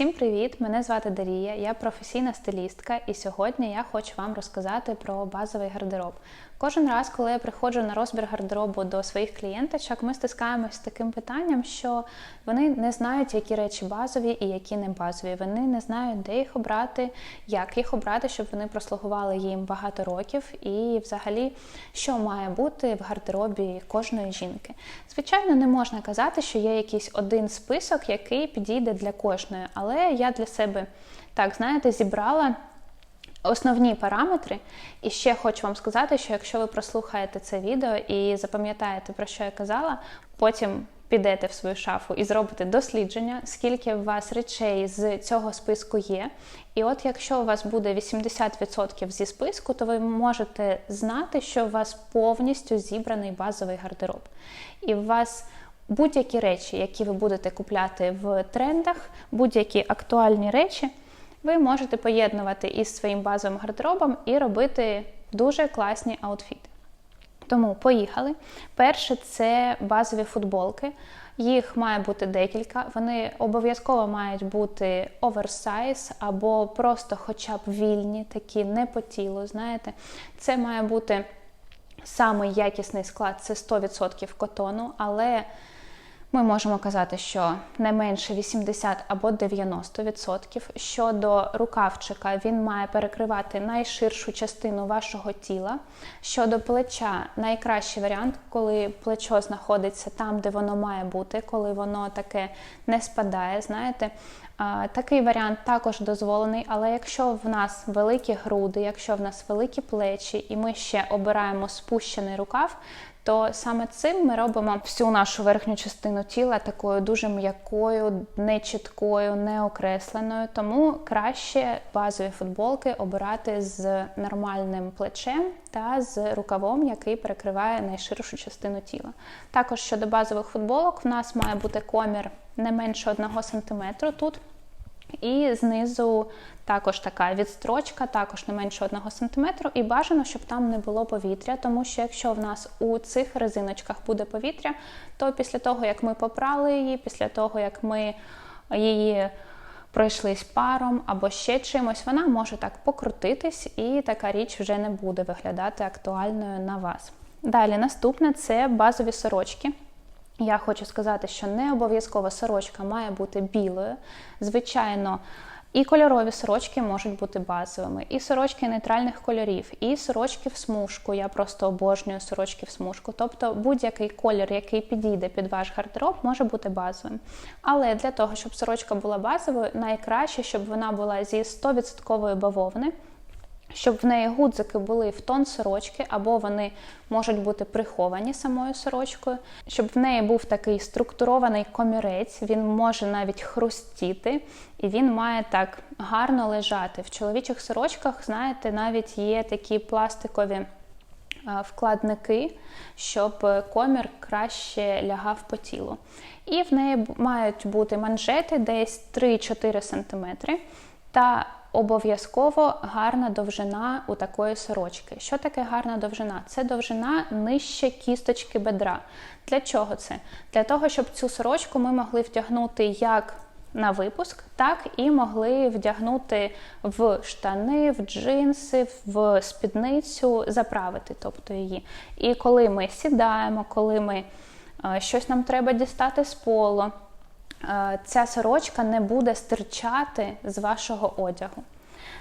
Всім привіт! Мене звати Дарія, я професійна стилістка, і сьогодні я хочу вам розказати про базовий гардероб. Кожен раз, коли я приходжу на розбір гардеробу до своїх клієнточок, ми стискаємось з таким питанням, що вони не знають, які речі базові і які не базові. Вони не знають, де їх обрати, як їх обрати, щоб вони прослугували їм багато років, і взагалі, що має бути в гардеробі кожної жінки. Звичайно, не можна казати, що є якийсь один список, який підійде для кожної, але я для себе так знаєте зібрала. Основні параметри, і ще хочу вам сказати, що якщо ви прослухаєте це відео і запам'ятаєте, про що я казала, потім підете в свою шафу і зробите дослідження, скільки у вас речей з цього списку є. І от якщо у вас буде 80% зі списку, то ви можете знати, що у вас повністю зібраний базовий гардероб. І у вас будь-які речі, які ви будете купляти в трендах, будь-які актуальні речі ви можете поєднувати із своїм базовим гардеробом і робити дуже класні аутфіти. Тому поїхали. Перше це базові футболки. Їх має бути декілька. Вони обов'язково мають бути оверсайз або просто хоча б вільні, такі не по тілу. Знаєте, це має бути самий якісний склад це 100% котону, але ми можемо казати, що не менше 80 або 90%. Щодо рукавчика, він має перекривати найширшу частину вашого тіла. Щодо плеча, найкращий варіант, коли плечо знаходиться там, де воно має бути, коли воно таке не спадає. Знаєте, Такий варіант також дозволений, але якщо в нас великі груди, якщо в нас великі плечі, і ми ще обираємо спущений рукав, то саме цим ми робимо всю нашу верхню частину тіла такою дуже м'якою, нечіткою, неокресленою. Тому краще базові футболки обирати з нормальним плечем та з рукавом, який перекриває найширшу частину тіла. Також щодо базових футболок, в нас має бути комір не менше 1 см тут. І знизу також така відстрочка, також не менше 1 см, і бажано, щоб там не було повітря, тому що якщо в нас у цих резиночках буде повітря, то після того, як ми попрали її, після того, як ми її пройшлись паром або ще чимось, вона може так покрутитись, і така річ вже не буде виглядати актуальною на вас. Далі, наступне це базові сорочки. Я хочу сказати, що не обов'язково сорочка має бути білою. Звичайно, і кольорові сорочки можуть бути базовими, і сорочки нейтральних кольорів, і сорочки в смужку. Я просто обожнюю сорочки в смужку. Тобто будь-який колір, який підійде під ваш гардероб, може бути базовим. Але для того, щоб сорочка була базовою, найкраще, щоб вона була зі 100% бавовни щоб в неї гудзики були в тон сорочки, або вони можуть бути приховані самою сорочкою, щоб в неї був такий структурований комірець, він може навіть хрустіти, і він має так гарно лежати. В чоловічих сорочках, знаєте, навіть є такі пластикові. Вкладники, щоб комір краще лягав по тілу. І в неї мають бути манжети десь 3-4 см та Обов'язково гарна довжина у такої сорочки. Що таке гарна довжина? Це довжина нижче кісточки бедра. Для чого це? Для того, щоб цю сорочку ми могли втягнути як на випуск, так і могли вдягнути в штани, в джинси, в спідницю, заправити тобто її. І коли ми сідаємо, коли ми е, щось нам треба дістати з полу. Е, ця сорочка не буде стирчати з вашого одягу.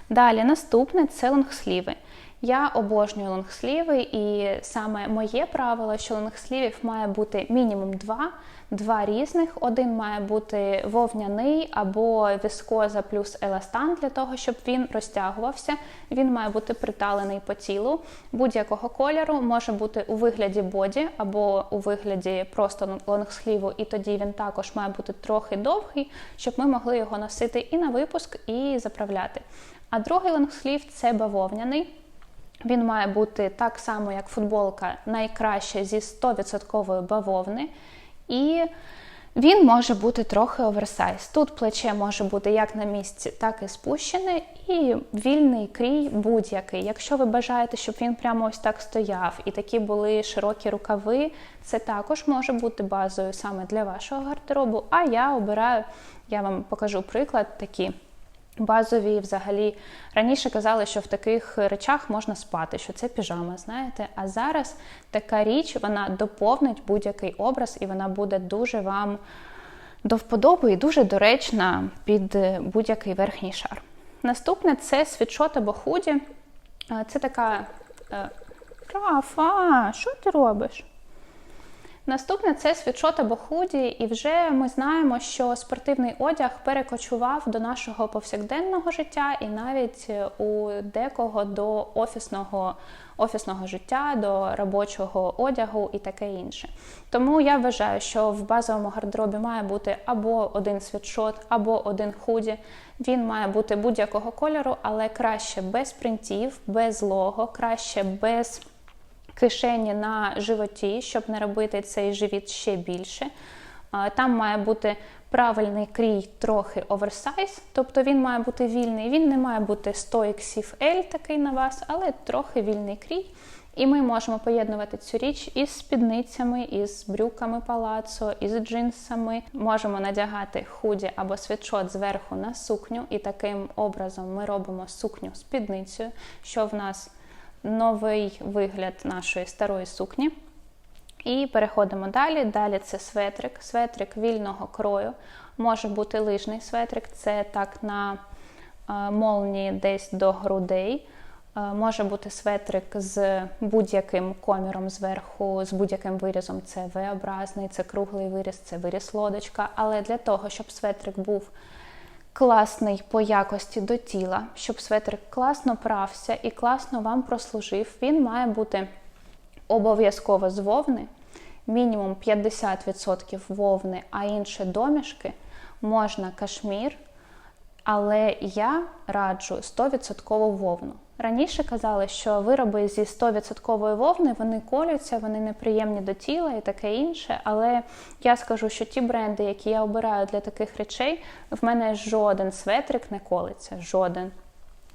Далі, наступне це лонгсліви. Я обожнюю лонгсліви, і саме моє правило, що лонгслівів має бути мінімум два, два різних. Один має бути вовняний або віскоза плюс еластан для того, щоб він розтягувався. Він має бути приталений по тілу будь-якого кольору, може бути у вигляді боді або у вигляді просто лонгсліву, і тоді він також має бути трохи довгий, щоб ми могли його носити і на випуск, і заправляти. А другий лонгслів це бавовняний. Він має бути так само, як футболка, найкраще зі 100% бавовни. І Він може бути трохи оверсайз. Тут плече може бути як на місці, так і спущене, і вільний крій будь-який. Якщо ви бажаєте, щоб він прямо ось так стояв, і такі були широкі рукави, це також може бути базою саме для вашого гардеробу. А я обираю, я вам покажу приклад такі. Базові, взагалі, раніше казали, що в таких речах можна спати, що це піжама, знаєте. А зараз така річ вона доповнить будь-який образ, і вона буде дуже вам до вподоби і дуже доречна під будь-який верхній шар. Наступне це світшот або худі. Це така е, Рафа, що ти робиш? Наступне це світшот або худі, і вже ми знаємо, що спортивний одяг перекочував до нашого повсякденного життя і навіть у декого до офісного офісного життя, до робочого одягу і таке інше. Тому я вважаю, що в базовому гардеробі має бути або один світшот, або один худі. Він має бути будь-якого кольору, але краще без принтів, без лого, краще без кишені на животі, щоб не робити цей живіт ще більше. Там має бути правильний крій, трохи оверсайз, тобто він має бути вільний. Він не має бути 100 XL L такий на вас, але трохи вільний крій. І ми можемо поєднувати цю річ із спідницями, із брюками палацо, із джинсами. Можемо надягати худі або світшот зверху на сукню, і таким образом ми робимо сукню спідницею, що в нас новий вигляд нашої старої сукні. І переходимо далі. Далі це светрик, светрик вільного крою. Може бути лижний светрик, це так на е, молнії десь до грудей. Е, може бути светрик з будь-яким коміром зверху, з будь-яким вирізом. Це V-образний, це круглий виріз, це виріз лодочка. Але для того, щоб светрик був класний по якості до тіла, щоб светрик класно прався і класно вам прослужив, він має бути обов'язково з вовни, мінімум 50% вовни, а інше домішки, можна кашмір, але я раджу 100% вовну. Раніше казали, що вироби зі 100% вовни вони колються, вони неприємні до тіла і таке інше. Але я скажу, що ті бренди, які я обираю для таких речей, в мене жоден светрик не колиться. Жоден.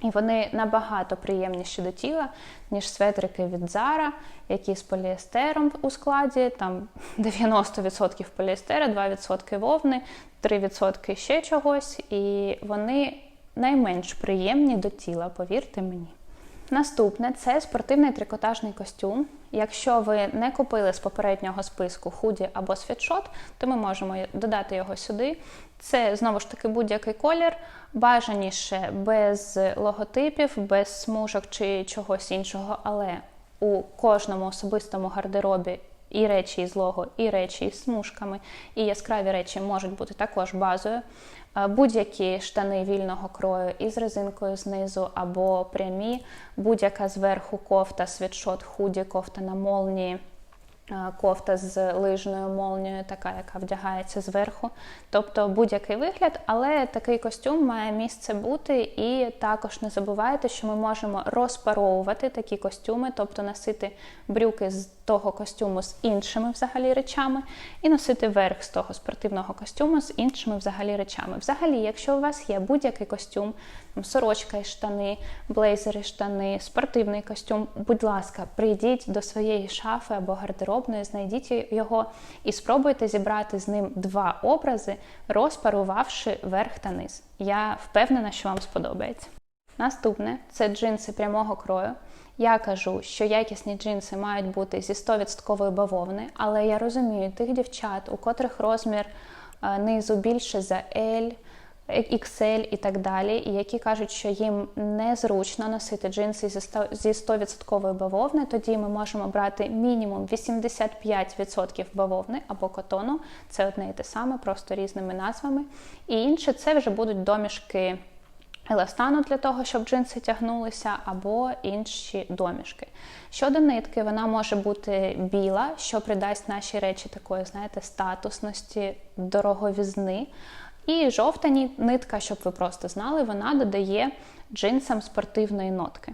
І вони набагато приємніші до тіла, ніж светрики від Zara, які з поліестером у складі, там 90% поліестера, 2% вовни, 3% ще чогось. І вони найменш приємні до тіла, повірте мені. Наступне це спортивний трикотажний костюм. Якщо ви не купили з попереднього списку худі або світшот, то ми можемо додати його сюди. Це знову ж таки будь-який колір, бажаніше без логотипів, без смужок чи чогось іншого, але у кожному особистому гардеробі і речі із лого, і речі із смужками, і яскраві речі можуть бути також базою. Е, будь-які штани вільного крою із резинкою знизу або прямі, будь-яка зверху кофта, світшот, худі, кофта на молнії. Е, кофта з лижною молнією, така, яка вдягається зверху. Тобто будь-який вигляд, але такий костюм має місце бути. І також не забувайте, що ми можемо розпаровувати такі костюми, тобто носити брюки з того костюму з іншими взагалі речами, і носити верх з того спортивного костюму з іншими взагалі речами. Взагалі, якщо у вас є будь-який костюм, сорочка і штани, блейзери, штани, спортивний костюм, будь ласка, прийдіть до своєї шафи або гардеробної, знайдіть його і спробуйте зібрати з ним два образи, розпарувавши верх та низ. Я впевнена, що вам сподобається. Наступне це джинси прямого крою. Я кажу, що якісні джинси мають бути зі 100% бавовни, але я розумію тих дівчат, у котрих розмір е, низу більше за L, XL і так далі, і які кажуть, що їм незручно носити джинси зі 100% бавовни, тоді ми можемо брати мінімум 85% бавовни або котону. Це одне і те саме, просто різними назвами. І інше це вже будуть домішки еластану для того, щоб джинси тягнулися, або інші домішки. Щодо нитки, вона може бути біла, що придасть нашій речі такої, знаєте, статусності, дороговізни. І жовта нитка, щоб ви просто знали, вона додає джинсам спортивної нотки.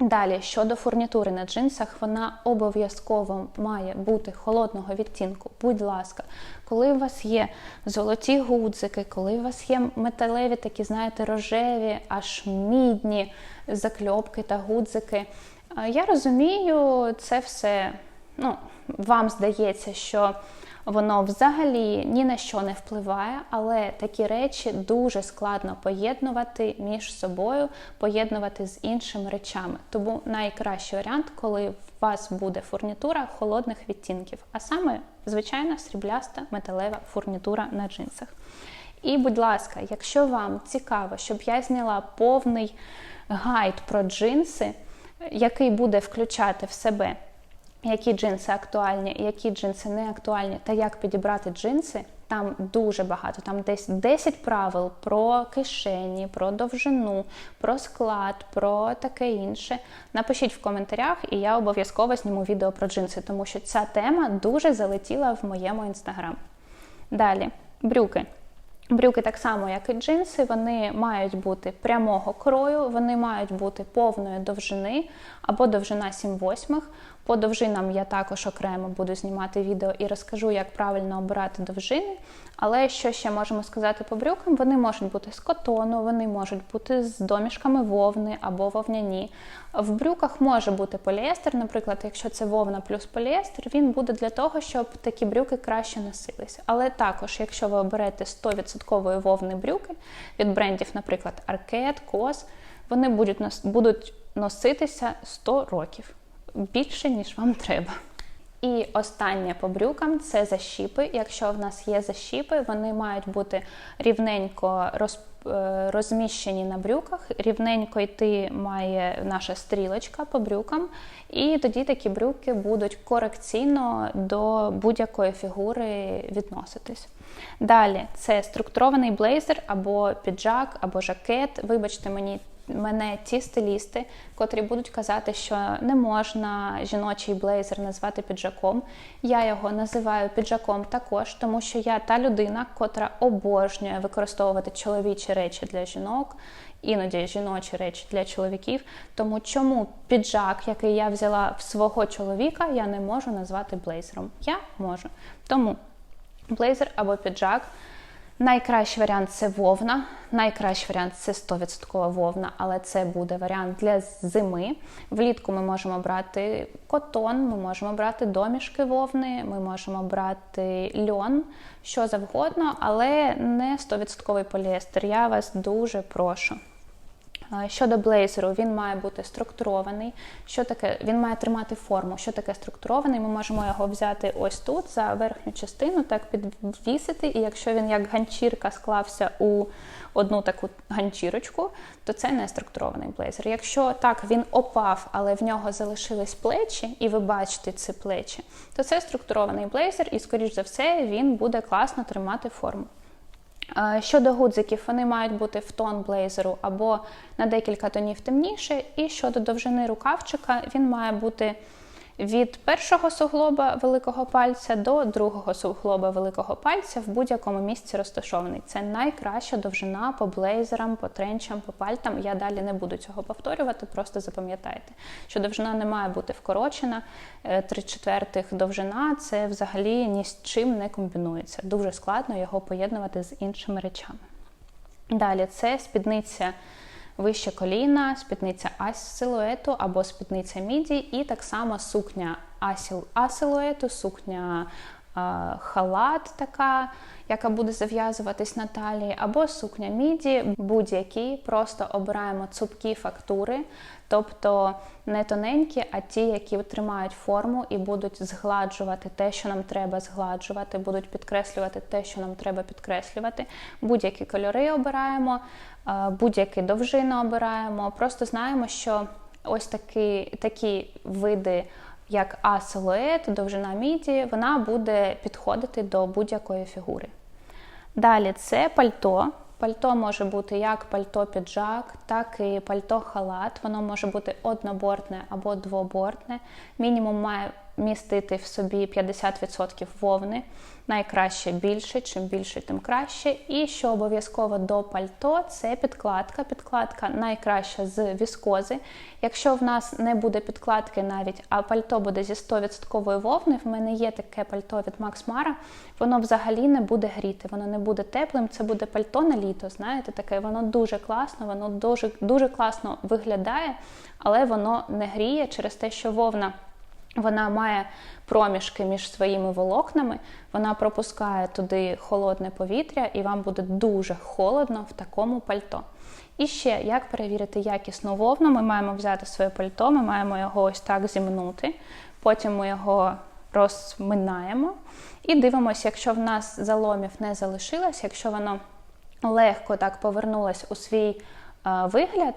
Далі, щодо фурнітури на джинсах, вона обов'язково має бути холодного відтінку. Будь ласка, коли у вас є золоті гудзики, коли у вас є металеві такі, знаєте, рожеві, аж мідні закльопки та гудзики. Я розумію, це все, ну, вам здається, що воно взагалі ні на що не впливає, але такі речі дуже складно поєднувати між собою, поєднувати з іншими речами. Тому найкращий варіант, коли у вас буде фурнітура холодних відтінків, а саме звичайна срібляста металева фурнітура на джинсах. І, будь ласка, якщо вам цікаво, щоб я зняла повний гайд про джинси, який буде включати в себе які джинси актуальні, які джинси не актуальні, та як підібрати джинси. Там дуже багато, там десь 10 правил про кишені, про довжину, про склад, про таке інше. Напишіть в коментарях, і я обов'язково зніму відео про джинси, тому що ця тема дуже залетіла в моєму інстаграм. Далі, брюки. Брюки так само, як і джинси, вони мають бути прямого крою, вони мають бути повної довжини або довжина 7 восьмих. По довжинам я також окремо буду знімати відео і розкажу, як правильно обирати довжини. Але що ще можемо сказати по брюкам? Вони можуть бути з котону, вони можуть бути з домішками вовни або вовняні. В брюках може бути поліестер, наприклад, якщо це вовна плюс поліестер, він буде для того, щоб такі брюки краще носилися. Але також, якщо ви оберете 100% вовни брюки від брендів, наприклад, Arcade, COS, вони будуть носитися 100 років більше, ніж вам треба. І останнє по брюкам це защіпи. Якщо в нас є защіпи, вони мають бути рівненько роз, е, розміщені на брюках, рівненько йти має наша стрілочка по брюкам, і тоді такі брюки будуть корекційно до будь-якої фігури відноситись. Далі це структурований блейзер або піджак, або жакет. Вибачте мені мене ті стилісти, котрі будуть казати, що не можна жіночий блейзер назвати піджаком. Я його називаю піджаком також, тому що я та людина, котра обожнює використовувати чоловічі речі для жінок, іноді жіночі речі для чоловіків. Тому чому піджак, який я взяла в свого чоловіка, я не можу назвати блейзером? Я можу. Тому блейзер або піджак. Найкращий варіант це вовна, найкращий варіант це 100% вовна, але це буде варіант для зими. Влітку ми можемо брати котон, ми можемо брати домішки вовни, ми можемо брати льон, що завгодно, але не 100% поліестер. Я вас дуже прошу. Щодо блейзеру, він має бути структурований. Що таке? Він має тримати форму. Що таке структурований? Ми можемо його взяти ось тут, за верхню частину, так підвісити, і якщо він як ганчірка склався у одну таку ганчірочку, то це не структурований блейзер. Якщо так він опав, але в нього залишились плечі, і ви бачите ці плечі, то це структурований блейзер, і, скоріш за все, він буде класно тримати форму. Щодо гудзиків, вони мають бути в тон блейзеру або на декілька тонів темніше. І щодо довжини рукавчика, він має бути від першого суглоба великого пальця до другого суглоба великого пальця в будь-якому місці розташований. Це найкраща довжина по блейзерам, по тренчам, по пальтам. Я далі не буду цього повторювати, просто запам'ятайте, що довжина не має бути вкорочена. Е, три четвертих довжина це взагалі ні з чим не комбінується. Дуже складно його поєднувати з іншими речами. Далі це спідниця вище коліна, спідниця А-силуету або спідниця міді, і так само сукня А-силуету, сукня халат така, яка буде зав'язуватись на талії, або сукня міді, будь-які, просто обираємо цупкі фактури, тобто не тоненькі, а ті, які тримають форму і будуть згладжувати те, що нам треба згладжувати, будуть підкреслювати те, що нам треба підкреслювати. Будь-які кольори обираємо, будь-які довжини обираємо. Просто знаємо, що ось такі, такі види як А-силует, довжина міді, вона буде підходити до будь-якої фігури. Далі це пальто. Пальто може бути як пальто-піджак, так і пальто-халат. Воно може бути однобортне або двобортне. Мінімум має містити в собі 50% вовни. Найкраще більше, чим більше, тим краще. І що обов'язково до пальто це підкладка. Підкладка найкраща з віскози. Якщо в нас не буде підкладки навіть, а пальто буде зі 100% вовни, в мене є таке пальто від Max Mara, воно взагалі не буде гріти, воно не буде теплим. Це буде пальто на літо. Знаєте, таке воно дуже класно, воно дуже, дуже класно виглядає, але воно не гріє через те, що вовна. Вона має проміжки між своїми волокнами, вона пропускає туди холодне повітря, і вам буде дуже холодно в такому пальто. І ще, як перевірити якісну вовну, ми маємо взяти своє пальто, ми маємо його ось так зімнути, потім ми його розминаємо і дивимося, якщо в нас заломів не залишилось, якщо воно легко так повернулось у свій е, вигляд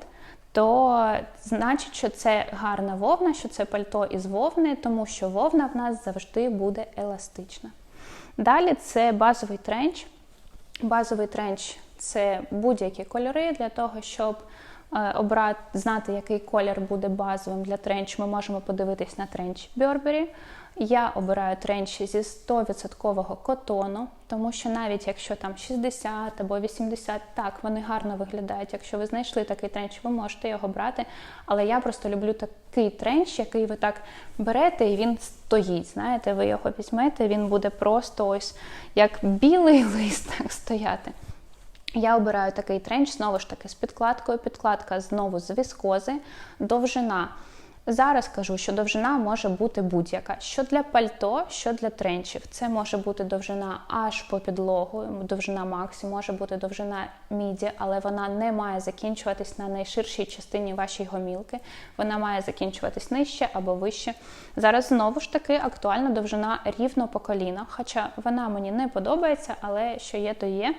то значить, що це гарна вовна, що це пальто із вовни, тому що вовна в нас завжди буде еластична. Далі це базовий тренч. Базовий тренч це будь-які кольори для того, щоб е, обрати, знати, який колір буде базовим для тренч. Ми можемо подивитись на тренч Burberry. Я обираю тренчі зі 100% котону, тому що навіть якщо там 60 або 80, так, вони гарно виглядають. Якщо ви знайшли такий тренч, ви можете його брати. Але я просто люблю такий тренч, який ви так берете і він стоїть. Знаєте, ви його візьмете, він буде просто ось як білий лист так стояти. Я обираю такий тренч, знову ж таки, з підкладкою. Підкладка знову з віскози, довжина. Зараз кажу, що довжина може бути будь-яка. Що для пальто, що для тренчів. Це може бути довжина аж по підлогу, довжина максі, може бути довжина міді, але вона не має закінчуватись на найширшій частині вашої гомілки. Вона має закінчуватись нижче або вище. Зараз знову ж таки актуальна довжина рівно по коліна. Хоча вона мені не подобається, але що є, то є.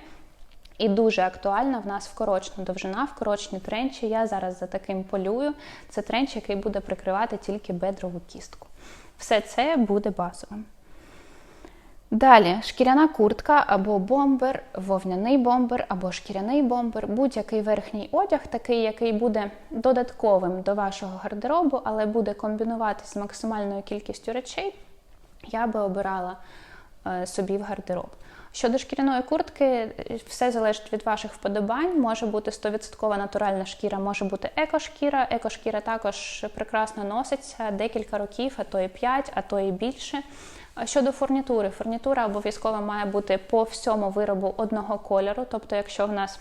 І дуже актуальна в нас вкорочна довжина, вкорочні тренчі. Я зараз за таким полюю. Це тренч, який буде прикривати тільки бедрову кістку. Все це буде базовим. Далі шкіряна куртка або бомбер, вовняний бомбер або шкіряний бомбер, будь-який верхній одяг, такий, який буде додатковим до вашого гардеробу, але буде комбінуватися з максимальною кількістю речей, я би обирала е, собі в гардероб. Щодо шкіряної куртки, все залежить від ваших вподобань. Може бути 100% натуральна шкіра, може бути екошкіра. Екошкіра також прекрасно носиться декілька років, а то і 5, а то і більше. Щодо фурнітури, фурнітура обов'язково має бути по всьому виробу одного кольору. Тобто, якщо в нас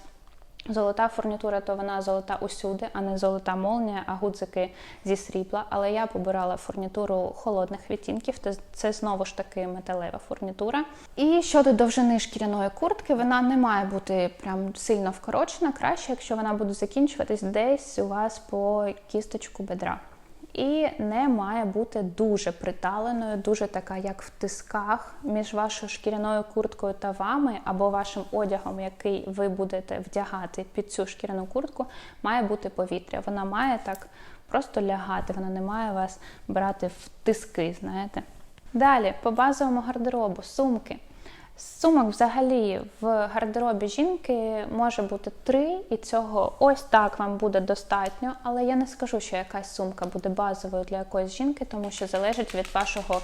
Золота фурнітура, то вона золота усюди, а не золота молнія, а гудзики зі срібла. Але я побирала фурнітуру холодних відтінків, це знову ж таки металева фурнітура. І щодо довжини шкіряної куртки, вона не має бути прям сильно вкорочена. Краще, якщо вона буде закінчуватись десь у вас по кісточку бедра і не має бути дуже приталеною, дуже така, як в тисках між вашою шкіряною курткою та вами, або вашим одягом, який ви будете вдягати під цю шкіряну куртку, має бути повітря. Вона має так просто лягати, вона не має вас брати в тиски, знаєте. Далі, по базовому гардеробу, сумки. Сумок взагалі в гардеробі жінки може бути три, і цього ось так вам буде достатньо. Але я не скажу, що якась сумка буде базовою для якоїсь жінки, тому що залежить від вашого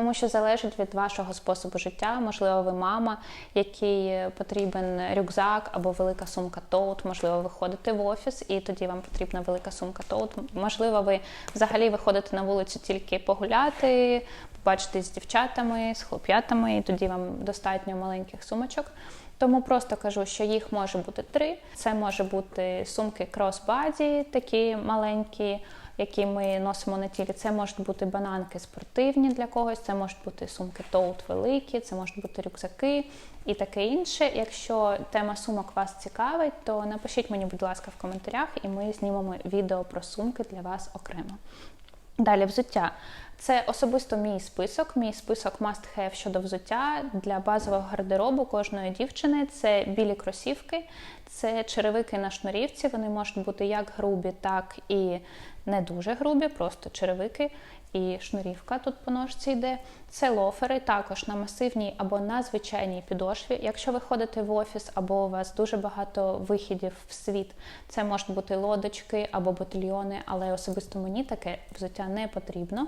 Тому що залежить від вашого способу життя, можливо, ви мама, який потрібен рюкзак або велика сумка тоут, можливо, ви ходите в офіс, і тоді вам потрібна велика сумка тоут. Можливо, ви взагалі виходите на вулицю тільки погуляти, побачитись з дівчатами, з хлоп'ятами, і тоді вам достатньо маленьких сумочок. Тому просто кажу, що їх може бути три. Це може бути сумки кросбаді, такі маленькі які ми носимо на тілі. Це можуть бути бананки спортивні для когось, це можуть бути сумки тоут великі, це можуть бути рюкзаки і таке інше. Якщо тема сумок вас цікавить, то напишіть мені, будь ласка, в коментарях, і ми знімемо відео про сумки для вас окремо. Далі взуття. Це особисто мій список. Мій список must have щодо взуття для базового гардеробу кожної дівчини. Це білі кросівки, це черевики на шнурівці. Вони можуть бути як грубі, так і не дуже грубі, просто черевики. і шнурівка тут по ножці йде. Це лофери, також на масивній або на звичайній підошві. Якщо ви ходите в офіс або у вас дуже багато вихідів в світ, це можуть бути лодочки або ботильйони, але особисто мені таке взуття не потрібно.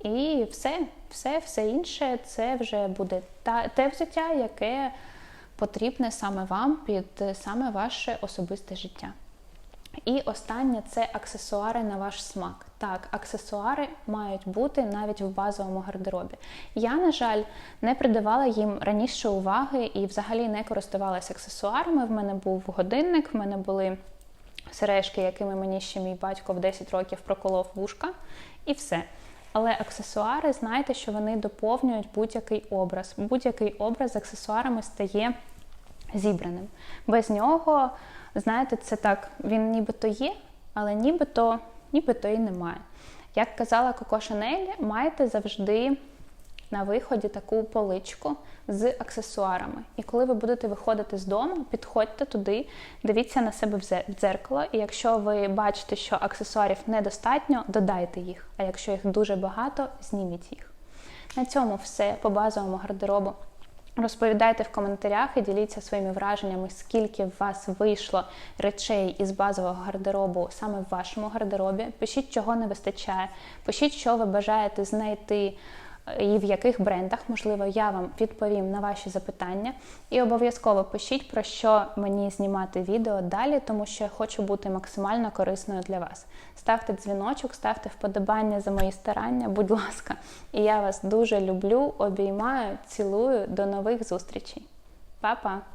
І все, все, все інше це вже буде та, те взуття, яке потрібне саме вам під саме ваше особисте життя. І останнє це аксесуари на ваш смак. Так, аксесуари мають бути навіть в базовому гардеробі. Я, на жаль, не придавала їм раніше уваги і взагалі не користувалася аксесуарами. В мене був годинник, в мене були сережки, якими мені ще мій батько в 10 років проколов вушка, і все. Але аксесуари, знаєте, що вони доповнюють будь-який образ. Будь-який образ з аксесуарами стає зібраним. Без нього, знаєте, це так, він нібито є, але нібито, нібито і немає. Як казала Коко Шанель, майте завжди на виході таку поличку з аксесуарами. І коли ви будете виходити з дому, підходьте туди, дивіться на себе в дзеркало. І якщо ви бачите, що аксесуарів недостатньо, додайте їх. А якщо їх дуже багато, зніміть їх. На цьому все по базовому гардеробу. Розповідайте в коментарях і діліться своїми враженнями, скільки в вас вийшло речей із базового гардеробу саме в вашому гардеробі. Пишіть, чого не вистачає, пишіть, що ви бажаєте знайти і в яких брендах. Можливо, я вам відповім на ваші запитання. І обов'язково пишіть, про що мені знімати відео далі, тому що я хочу бути максимально корисною для вас. Ставте дзвіночок, ставте вподобання за мої старання, будь ласка. І я вас дуже люблю, обіймаю, цілую. До нових зустрічей. Па-па!